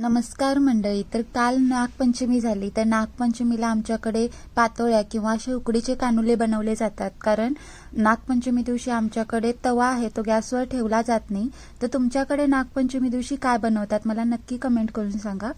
नमस्कार मंडळी तर काल नागपंचमी झाली. तर नागपंचमीला आमच्याकडे पातोळ्या किंवा असे उकडीचे कानुले बनवले जातात. कारण नागपंचमी दिवशी आमच्याकडे तवा आहे तो गॅसवर ठेवला जात नाही. तर तुमच्याकडे नागपंचमी दिवशी काय बनवतात मला नक्की कमेंट करून सांगा.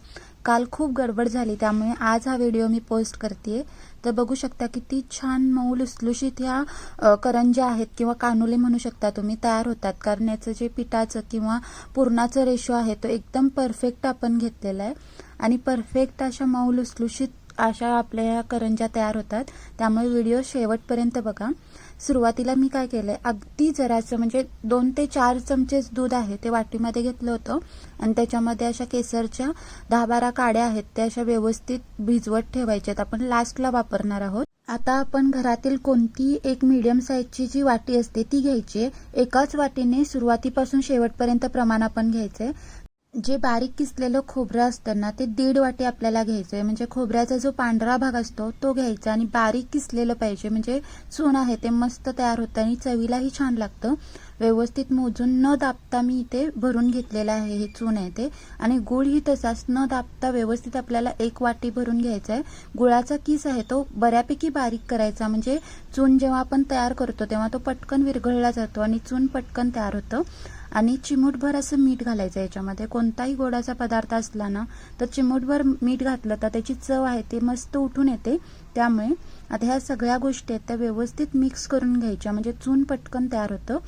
काल खूप गडबड झाली त्यामुळे आज हा व्हिडिओ मी पोस्ट करते तर बघू शकता किती छान मऊ लुसलुशीत ह्या करंज्या आहेत किंवा कानुले म्हणू शकता तुम्ही तयार होतात. कारण याचं जे पिठाचं किंवा पुरणाचं रेशो आहे तो एकदम परफेक्ट आपण घेतलेला आहे. आणि परफेक्ट अशा मऊ लुसलुशीत अशा आपल्या ह्या करंज्या तयार होतात. त्यामुळे व्हिडिओ शेवटपर्यंत बघा. सुरुवातीला मी काय केलंय अगदी जरासं म्हणजे दोन ते चार चमचेच दूध आहे ते वाटीमध्ये घेतलं होतं. आणि त्याच्यामध्ये अशा केसरच्या दहा बारा काड्या आहेत त्या अशा व्यवस्थित भिजवत ठेवायच्यात आपण लास्टला वापरणार आहोत. आता आपण घरातील कोणती एक मीडियम साईजची जी वाटी असते ती घ्यायची एकाच वाटीने सुरुवातीपासून शेवटपर्यंत प्रमाण आपण घ्यायचंय. जे बारीक किसलेलं खोबरं असतं ना ते दीड वाटी आपल्याला घ्यायचं आहे म्हणजे खोबऱ्याचा जो पांढरा भाग असतो तो घ्यायचा आणि बारीक किसलेलं पाहिजे. म्हणजे चून आहे ते मस्त तयार होतं आणि चवीलाही छान लागतं. व्यवस्थित मोजून न दाबता मी इथे भरून घेतलेलं आहे हे चून आहे ते. आणि गुळ ही तसाच न दाबता व्यवस्थित आपल्याला एक वाटी भरून घ्यायचा आहे गुळाचा किस आहे तो बऱ्यापैकी बारीक करायचा. म्हणजे चून जेव्हा आपण तयार करतो तेव्हा तो पटकन विरघळला जातो आणि चून पटकन तयार होतं. आणि चिमूटभर असं मीठ घालायचं याच्यामध्ये. कोणताही गोडाचा पदार्थ असला ना तर चिमूटभर मीठ घातलं तर त्याची चव आहे ती मस्त उठून येते. त्यामुळे आता ह्या सगळ्या गोष्टी आहेत त्या व्यवस्थित मिक्स करून घ्यायच्या. म्हणजे चून पटकन तयार होतं.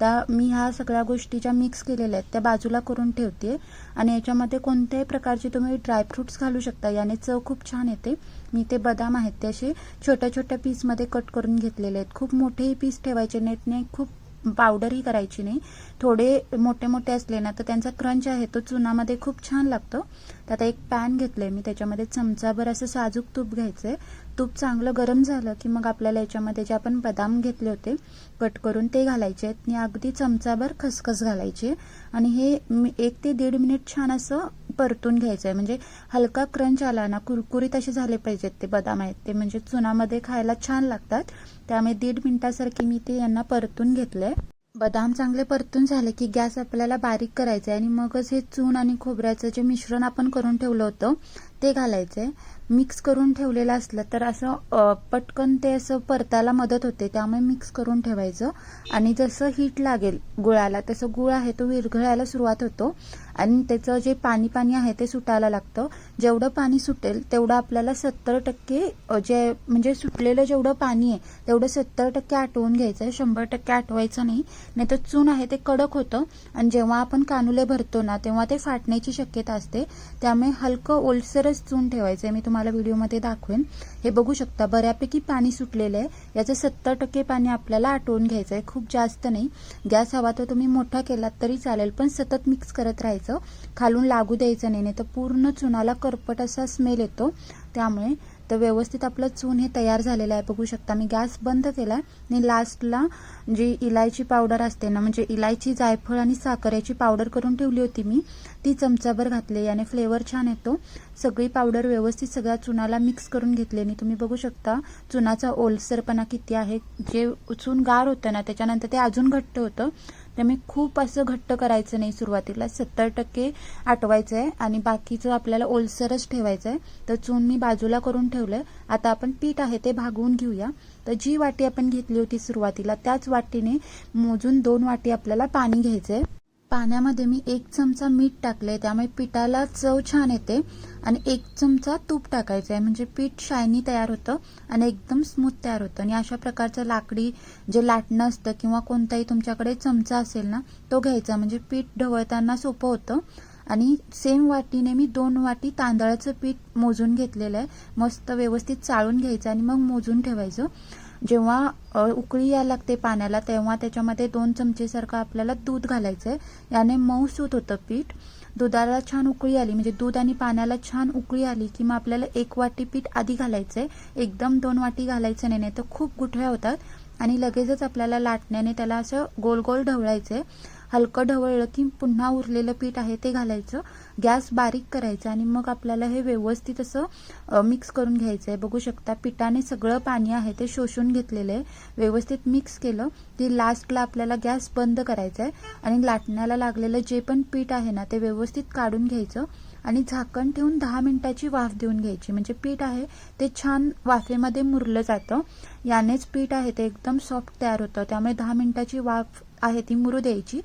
त्या मी ह्या सगळ्या गोष्टी ज्या मिक्स केलेल्या आहेत. त्या बाजूला करून ठेवते आणि याच्यामध्ये कोणत्याही प्रकारचे तुम्ही ड्रायफ्रुट्स घालू शकता. याने चव खूप छान येते. मी ते बदाम आहेत ते असे छोट्या छोट्या पीसमध्ये कट करून घेतलेले आहेत. खूप मोठेही पीस ठेवायचे. नाहीत नाही खूप पावडरही करायची नाही. थोडे मोठे मोठे असले ना तर त्यांचा क्रंच आहे तो चुनामध्ये खूप छान लागतो. त्यात आता एक पॅन घेतलंय मी त्याच्यामध्ये चमचाभर असं साजूक तूप घ्यायचंय. तूप चांगलं गरम झालं की मग आपल्याला याच्यामध्ये जे आपण बदाम घेतले होते कट करून ते घालायचे आहेत. आणि अगदी चमचाभर खसखस घालायची आणि हे मी- एक ते दीड मिनिट छान असं परतून घ्यायचं आहे म्हणजे हलका क्रंच आला ना कुरकुरीत असे झाले पाहिजेत ते बदाम आहेत. ते म्हणजे चुनामध्ये खायला छान लागतात. त्यामुळे दीड मिनिटासारखी मी ते यांना परतून घेतलंय. बदाम चांगले परतून झाले की गॅस आपल्याला बारीक करायचा आहे आणि मगच हे चून आणि खोबऱ्याचं जे मिश्रण आपण करून ठेवलं होतं ते घालायचे. मिक्स करून ठेवलेलं असलं तर असं पटकन ते असं परतायला मदत होते. त्यामुळे मिक्स करून ठेवायचं. आणि जसं हीट लागेल गुळाला तसं गुळ आहे तो विरघळायला सुरुवात होतो. आणि त्याचं जे पाणी पाणी आहे ते सुटायला लागतं. जेवढं पाणी सुटेल तेवढं आपल्याला सत्तर टक्के जे म्हणजे सुटलेलं जेवढं पाणी आहे तेवढं सत्तर टक्के आटवून घ्यायचं. आहे शंभर टक्के आटवायचं नाही. नाही तर चून आहे ते कडक होतं. आणि जेव्हा आपण कानुले भरतो ना तेव्हा ते फाटण्याची शक्यता असते. त्यामुळे हलकं ओलसर खरंच चून ठेवायचं आहे मी तुम्हाला व्हिडिओमध्ये दाखवेन. हे बघू शकता बऱ्यापैकी पाणी सुटलेलं आहे. याचं सत्तर टक्के पाणी आपल्याला आटवून घ्यायचं आहे. खूप जास्त नाही. गॅस हवा तर तुम्ही मोठा केलात तरी चालेल पण सतत मिक्स करत राहायचं. खालून लागू द्यायचं नाही नाही तर पूर्ण चुनाला करपट असा स्मेल येतो. त्यामुळे तर व्यवस्थित आपलं चून हे तयार झालेलं आहे. बघू शकता मी गॅस बंद केला आणि लास्टला जी इलायची पावडर असते ना म्हणजे इलायची जायफळ आणि साखर याची पावडर करून ठेवली होती मी. ती चमचाभर घातली याने फ्लेवर छान येतो. सगळी पावडर व्यवस्थित सगळ्या चुनाला मिक्स करून घेतली आणि तुम्ही बघू शकता चुनाचा ओलसरपणा किती आहे. जे चून गार होतं ना त्याच्यानंतर ते अजून घट्ट होतं. त्यामुळे खूप असं घट्ट करायचं नाही सुरुवातीला. सत्तर टक्के आटवायचं आहे आणि बाकीचं आपल्याला ओलसरच ठेवायचं आहे तर चून मी बाजूला करून ठेवलंय. आता आपण पीठ आहे ते भागवून घेऊया. तर जी वाटी आपण घेतली होती सुरुवातीला त्याच वाटीने मोजून दोन वाटी आपल्याला पाणी घ्यायचंय. पाण्यामध्ये मी एक चमचा मीठ टाकलंय. त्यामुळे पिठाला चव छान येते आणि एक चमचा तूप टाकायचं आहे म्हणजे पीठ शायनी तयार होतं आणि एकदम स्मूथ तयार होतं. आणि अशा प्रकारचं लाकडी जे लाटणं असतं किंवा कोणताही तुमच्याकडे चमचा असेल ना तो घ्यायचा. म्हणजे पीठ ढवळताना सोपं होतं. आणि सेम वाटीने मी दोन वाटी तांदळाचं पीठ मोजून घेतलेलं आहे. मस्त व्यवस्थित चाळून घ्यायचं आणि मग मोजून ठेवायचं. जेव्हा उकळी यायला लागते पाण्याला तेव्हा त्याच्यामध्ये दोन चमचेसारखं आपल्याला दूध घालायचं आहे याने मऊसूत होतं पीठ. दुधाला छान उकळी आली म्हणजे दूध आणि पाण्याला छान उकळी आली की मग आपल्याला एक वाटी पीठ आधी घालायचं आहे एकदम दोन वाटी घालायचं नाही नाही तर खूप गुठळ्या होतात. आणि लगेचच आपल्याला लाटण्याने त्याला असं गोल गोल ढवळायचं आहे हलकं ढवळलं की पुन्हा उरलेलं पीठ आहे ते घालायचं. गॅस बारीक करायचा आणि मग आपल्याला हे व्यवस्थित असं मिक्स करून घ्यायचं आहे बघू शकता पिठाने सगळं पाणी आहे ते शोषून घेतलेलं आहे. व्यवस्थित मिक्स केलं की लास्टला आपल्याला गॅस बंद करायचा आहे आणि लाटण्याला लागलेलं जे पण पीठ आहे ना ते व्यवस्थित काढून घ्यायचं आणि झाकण ठेवून दहा मिनिटाची वाफ देऊन घ्यायची. म्हणजे पीठ आहे ते छान वाफेमध्ये मुरलं जातं. यानेच पीठ आहे ते एकदम सॉफ्ट तयार होतं. त्यामुळे दहा मिनिटाची वाफ आहे ती मुरू द्यायची.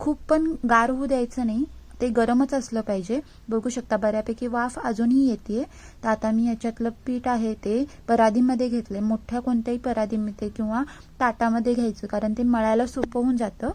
खूप पण गार होऊ द्यायचं नाही. ते गरमच असलं पाहिजे. बघू शकता बऱ्यापैकी वाफ अजूनही येते तर आता मी याच्यातलं पीठ आहे ते परादीमध्ये घेतले मोठ्या कोणत्याही परादीमध्ये किंवा ताटामध्ये घ्यायचं कारण ते मळायला सोपं होऊन जातं.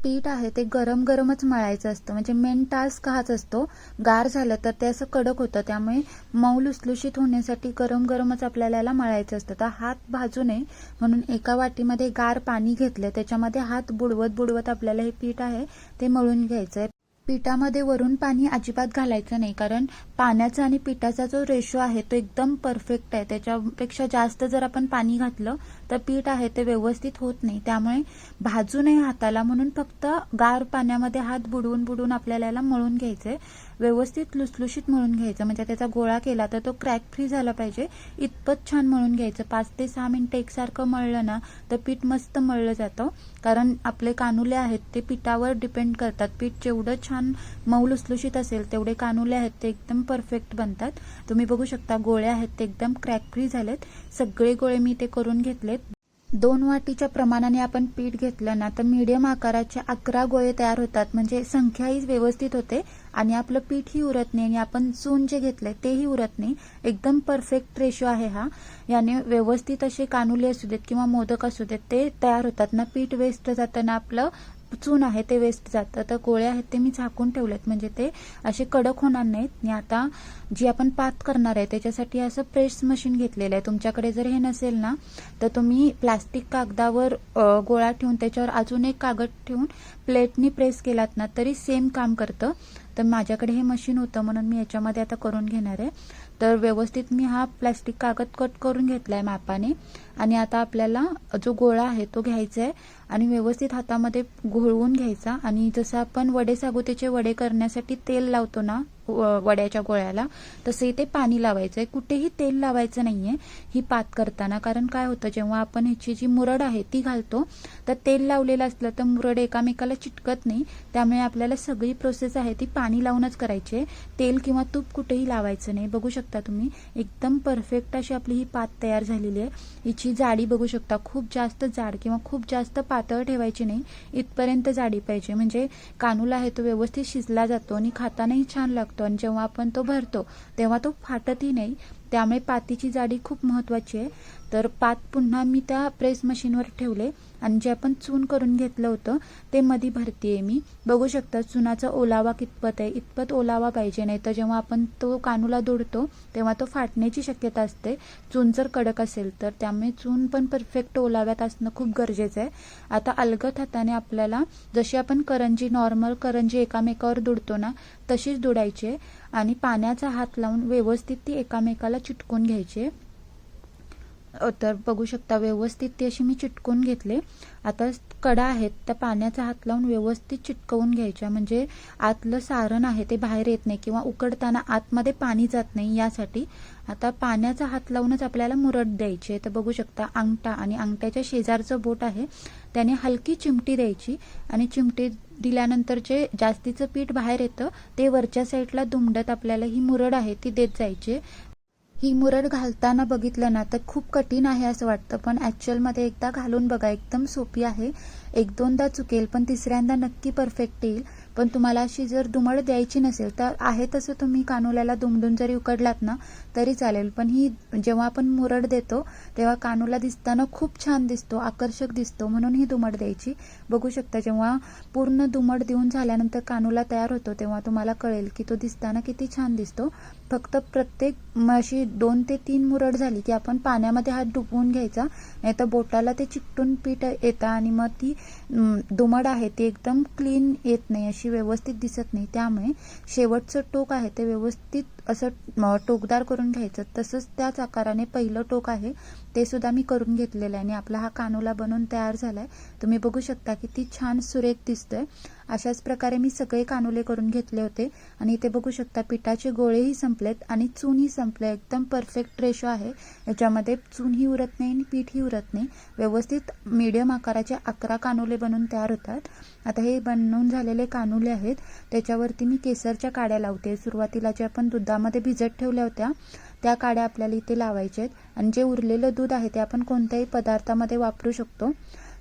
पीठ आहे ते गरम गरमच मळायचं असतं. म्हणजे मेन टास्क हाच असतो. गार झालं तर ते असं कडक होतं. त्यामुळे मऊ लुसलुशीत होण्यासाठी गरम गरमच आपल्याला याला मळायचं असतं. तर हात भाजू नये. म्हणून एका वाटीमध्ये गार पाणी घेतलं. त्याच्यामध्ये हात बुडवत बुडवत आपल्याला हे पीठ आहे ते मळून घ्यायचं आहे पिठामध्ये वरून पाणी अजिबात घालायचं नाही कारण पाण्याचा आणि पिठाचा जो रेशो आहे तो एकदम परफेक्ट आहे. त्याच्यापेक्षा जास्त जर आपण पाणी घातलं तर पीठ आहे ते व्यवस्थित होत नाही. त्यामुळे भाजू नये हाताला म्हणून फक्त गार पाण्यामध्ये हात बुडवून बुडवून आपल्याला याला मळून घ्यायचे व्यवस्थित लुसलुशीत म्हणून घ्यायचं. म्हणजे त्याचा गोळा केला तर तो क्रॅक फ्री झाला पाहिजे. इतपत छान म्हणून घ्यायचं. पाच ते सहा मिनिटं एकसारखं मळलं ना तर पीठ मस्त मळलं जातं. कारण आपले कानुले आहेत ते पिठावर डिपेंड करतात. पीठ जेवढं छान मऊ लुसलुशीत असेल तेवढे कानुले आहेत ते एकदम परफेक्ट बनतात. तुम्ही बघू शकता गोळे आहेत ते एकदम क्रॅक फ्री झालेत. सगळे गोळे मी ते करून घेतलेत. दोन वाटीच्या प्रमाणाने आपण पीठ घेतलं ना तर मीडियम आकाराचे अकरा गोळे तयार होतात. म्हणजे संख्याही व्यवस्थित होते. आणि आपलं पीठही उरत नाही आणि आपण चून जे घेतलंय तेही उरत नाही. एकदम परफेक्ट रेशो आहे हा. याने व्यवस्थित असे कानुले असू देत किंवा मोदक असू देत ते तयार होतात. ना पीठ वेस्ट जातं ना आपलं चून आहे ते वेस्ट जातं. तर गोळे आहेत ते मी झाकून ठेवलेत म्हणजे ते असे कडक होणार नाहीत. आणि आता जी आपण पात करणार आहे त्याच्यासाठी असं प्रेस मशीन घेतलेलं आहे. तुमच्याकडे जर हे नसेल ना तर तुम्ही प्लास्टिक कागदावर गोळा ठेवून त्याच्यावर अजून एक कागद ठेवून प्लेटनी प्रेस केलात ना तरी सेम काम करतं. तर माझ्याकडे हे मशीन होतं म्हणून मी याच्यामध्ये आता करून घेणार आहे. तर व्यवस्थित मी हा प्लास्टिक कागद कट करून घेतलाय मापाने. आणि आता आपल्याला जो गोळा आहे तो घ्यायचा आहे. आणि व्यवस्थित हातामध्ये घोळवून घ्यायचा. आणि जसं आपण वडे सागोतेचे वडे करण्यासाठी तेल लावतो ना वड्याच्या गोळ्याला तसे ते पाणी लावायचं आहे कुठेही तेल लावायचं नाहीये ही पात करताना. कारण काय होतं जेव्हा आपण ह्याची जी मुरड आहे ती घालतो तर तेल लावलेलं असलं तर मुरड एकामेकाला चिटकत नाही. त्यामुळे आपल्याला सगळी प्रोसेस आहे ती पाणी लावूनच करायची. आहे तेल किंवा तूप कुठेही लावायचं नाही. बघू शकता तुम्ही एकदम परफेक्ट अशी आपली ही पात तयार झालेली आहे. हिची जाडी बघू शकता खूप जास्त जाड किंवा खूप जास्त पातळ ठेवायची नाही. इथपर्यंत जाडी पाहिजे. म्हणजे कानूला आहे तो व्यवस्थित शिजला जातो आणि खातानाही छान लागतो. आणि जेव्हा आपण तो भरतो तेव्हा तो फाटतही नाही. त्यामुळे पातीची जाडी खूप महत्वाची आहे. तर पात पुन्हा मी त्या प्रेस मशीनवर ठेवले. आणि जे आपण चून करून घेतलं होतं ते मधी भरतीये मी. बघू शकता चुनाचा ओलावा कितपत आहे? इतपत ओलावा पाहिजे नाही तर जेव्हा आपण तो कानूला दोडतो तेव्हा तो फाटण्याची शक्यता असते. चून जर कडक असेल तर त्यामुळे चून पण परफेक्ट ओलाव्यात असणं खूप गरजेचं आहे. आता अलगत हाताने आपल्याला जशी आपण करंजी नॉर्मल करंजी एकामेकावर दुडतो ना तशीच दुडायची आहे. आणि पाण्याचा हात लावून व्यवस्थित ती एकामेकाला चिटकून घ्यायची आहे. तर बघू शकता व्यवस्थित ती अशी मी चिटकवून घेतले. आता कडा आहेत त्या पाण्याचा हात लावून व्यवस्थित चिटकवून घ्यायच्या. म्हणजे आतलं सारण आहे ते बाहेर येत नाही किंवा उकडताना आतमध्ये पाणी जात नाही यासाठी. आता पाण्याचा हात लावूनच आपल्याला मुरड द्यायची आहे. तर बघू शकता अंगठा आणि अंगठ्याच्या शेजारचं बोट आहे. त्याने हलकी चिमटी द्यायची आणि चिमटी दिल्यानंतर जे जास्तीचं पीठ बाहेर येतं. ते वरच्या साईडला दुमडत आपल्याला ही मुरड आहे ती देत जायची. ही मुरड घालताना बघितलं ना तर खूप कठीण आहे असं वाटतं. पण ॲक्च्युअलमध्ये एकदा घालून बघा एकदम सोपी आहे. एक दोनदा चुकेल पण तिसऱ्यांदा नक्की परफेक्ट येईल. पण तुम्हाला अशी जर दुमड द्यायची नसेल तर आहे तसं तुम्ही कानोल्याला दुमडून जरी उकडलात ना तरी चालेल. पण ही जेव्हा आपण मुरड देतो तेव्हा कानूला दिसताना खूप छान दिसतो आकर्षक दिसतो म्हणून ही दुमड द्यायची. बघू शकता जेव्हा पूर्ण दुमड देऊन झाल्यानंतर कानूला तयार होतो तेव्हा तुम्हाला कळेल की तो दिसताना किती छान दिसतो. फक्त प्रत्येक म अशी दोन ते तीन मुरड झाली की आपण पाण्यामध्ये हात डुबवून घ्यायचा. नाही तर बोटाला ते चिकटून पीठ येतं आणि मग ती दुमड आहे ती एकदम क्लीन येत नाही अशी व्यवस्थित दिसत नाही. त्यामुळे शेवटचं टोक आहे ते व्यवस्थित असं टोकदार करून घ्यायचं. तसंच त्याच आकाराने पहिलं टोक आहे ते सुद्धा मी करून घेतलेलं आहे. आणि आपला हा कानोला बनवून तयार झाला आहे तुम्ही बघू शकता की ती छान सुरेख दिसतंय. अशाच प्रकारे मी सगळे कानुले करून घेतले होते. आणि इथे बघू शकता पिठाचे गोळेही संपलेत आणि चूनही संपले. एकदम परफेक्ट रेशो आहे. याच्यामध्ये चूनही उरत नाही आणि पीठही उरत नाही. व्यवस्थित मीडियम आकाराचे अकरा कानुले बनवून तयार होतात. आता हे बनवून झालेले कानुले आहेत. त्याच्यावरती मी केसरच्या काड्या लावते. सुरुवातीला जे आपण दुधामध्ये भिजत ठेवल्या होत्या त्या काड्या आपल्याला इथे लावायच्या आहेत. आणि जे उरलेलं दूध आहे ते आपण कोणत्याही पदार्थामध्ये वापरू शकतो.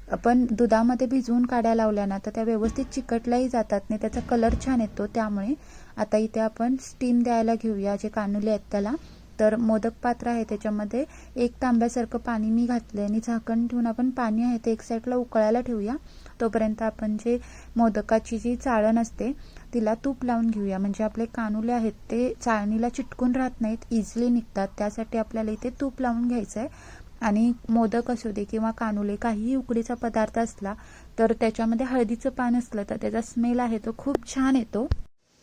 आपण दुधामध्ये भिजवून काढ्या लावल्या ना तर त्या व्यवस्थित चिकटल्याही जातात नाही त्याचा कलर छान येतो. त्यामुळे आता इथे आपण स्टीम द्यायला घेऊया जे कानुले आहेत त्याला. तर मोदक पात्र आहे त्याच्यामध्ये. एक तांब्यासारखं पाणी मी घातलं आणि झाकण ठेवून आपण पाणी आहे ते एक साईडला उकळायला ठेवूया. तोपर्यंत आपण जे मोदकाची जी चाळण असते तिला तूप लावून घेऊया. म्हणजे आपले कानुले आहेत ते चाळणीला चिटकून राहत नाहीत इझिली निघतात. त्यासाठी आपल्याला इथे तूप लावून घ्यायचं आहे आणि मोदक असू दे किंवा कानुले काहीही उकडीचा पदार्थ असला तर त्याच्यामध्ये हळदीचं पान असलं तर त्याचा स्मेल आहे तो खूप छान येतो.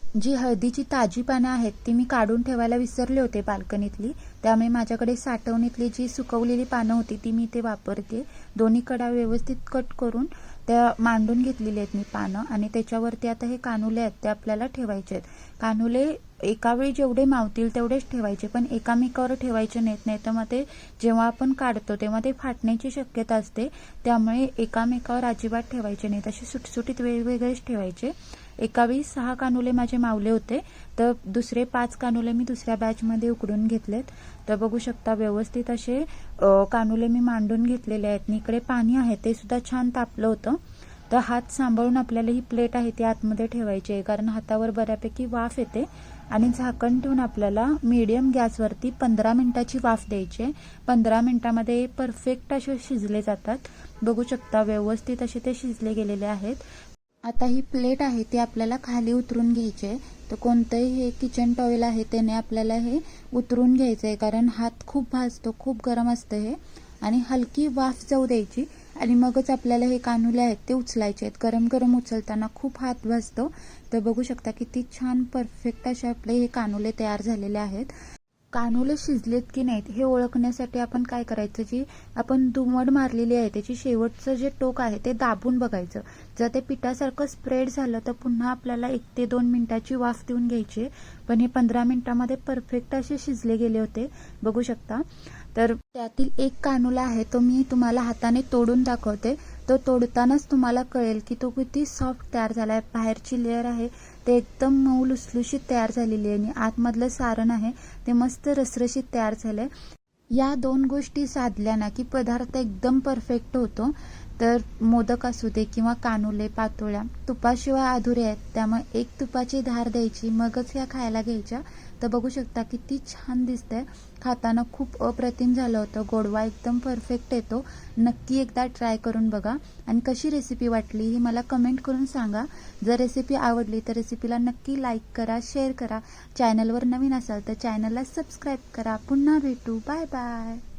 जी हळदीची ताजी पानं आहेत ती मी काढून ठेवायला विसरले होते बाल्कनीतली. त्यामुळे माझ्याकडे साठवणीतली जी सुकवलेली पानं होती ती मी ते वापरते. दोन्ही कडा व्यवस्थित कट करून त्या मांडून घेतलेली आहेत मी पानं. आणि त्याच्यावरती आता हे कानुले आहेत ते आपल्याला ठेवायचे आहेत. कानुले एका वेळी जेवढे मावतील तेवढेच ठेवायचे पण एकामेकावर ठेवायचे नाहीत. नाही तर मग ते जेव्हा आपण काढतो तेव्हा ते फाटण्याची शक्यता असते. त्यामुळे एकामेकावर अजिबात ठेवायचे नाहीत. असे सुटसुटीत वेगवेगळेच ठेवायचे. एकावेळी सहा कानुले माझे मावले होते. तर दुसरे पाच कानुले मी दुसऱ्या बॅचमध्ये उकडून घेतलेत. तर बघू शकता व्यवस्थित असे कानुले मी मांडून घेतलेले आहेत. आणि इकडे पाणी आहे ते सुद्धा छान तापलं होतं. तर हात सांभाळून आपल्याला ही प्लेट आहे ती आतमध्ये ठेवायची आहे. कारण हातावर बऱ्यापैकी वाफ येते. आणि झाकण ठेवून आपल्याला मीडियम गॅसवरती पंधरा मिनिटाची वाफ द्यायची आहे. पंधरा मिनिटामध्ये परफेक्ट असे शिजले जातात. बघू शकता व्यवस्थित असे ते शिजले गेलेले आहेत. आता ही प्लेट आहे ती आपल्याला खाली उतरून घ्यायची आहे. तर कोणतंही हे किचन टॉवेल आहे त्याने आपल्याला हे उतरून घ्यायचं आहे कारण हात खूप भाजतो खूप गरम असतं हे. आणि हलकी वाफ जाऊ द्यायची. आणि मगच आपल्याला हे कानुले आहेत ते उचलायचे आहेत. गरम गरम उचलताना खूप हात भाजतो तर बघू शकता किती छान परफेक्ट असे आपले हे कानुले तयार झालेले आहेत. कानोले शिजलेत की नाहीत हे ओळखण्यासाठी आपण काय करायचं जी आपण दुमड मारलेली आहे त्याची शेवटचं जे टोक आहे ते दाबून बघायचं. जर ते पिठासारखं स्प्रेड झालं तर पुन्हा आपल्याला एक ते दोन मिनिटाची वाफ देऊन घ्यायची. पण हे पंधरा मिनिटामध्ये परफेक्ट असे शिजले गेले होते. बघू शकता. तर त्यातील एक कानुला आहे तो मी तुम्हाला हाताने तोडून दाखवते. तो तोडतानाच तुम्हाला कळेल की तो किती सॉफ्ट तयार झाला आहे बाहेरची लेअर आहे. ते एकदम मऊ लुसलुशीत तयार झालेली आहे आणि आतमधलं सारण आहे ते मस्त रसरशीत तयार झालंय. या दोन गोष्टी साधल्या ना की पदार्थ एकदम परफेक्ट होतो. तर मोदक असू दे किंवा कानुले पातोळ्या तुपाशिवाय अधुरे आहेत. त्यामुळे एक तुपाची धार द्यायची मगच ह्या खायला घ्यायच्या. तर बघू शकता किती छान दिसतंय. खाताना खूप अप्रतिम झालं होतं. गोडवा एकदम परफेक्ट येतो. नक्की एकदा ट्राय करून बघा. आणि कशी रेसिपी वाटली ही मला कमेंट करून सांगा. जर रेसिपी आवडली तर रेसिपीला नक्की लाईक करा शेअर करा. चॅनलवर नवीन असाल तर चॅनलला सबस्क्राईब करा. पुन्हा भेटू. Bye bye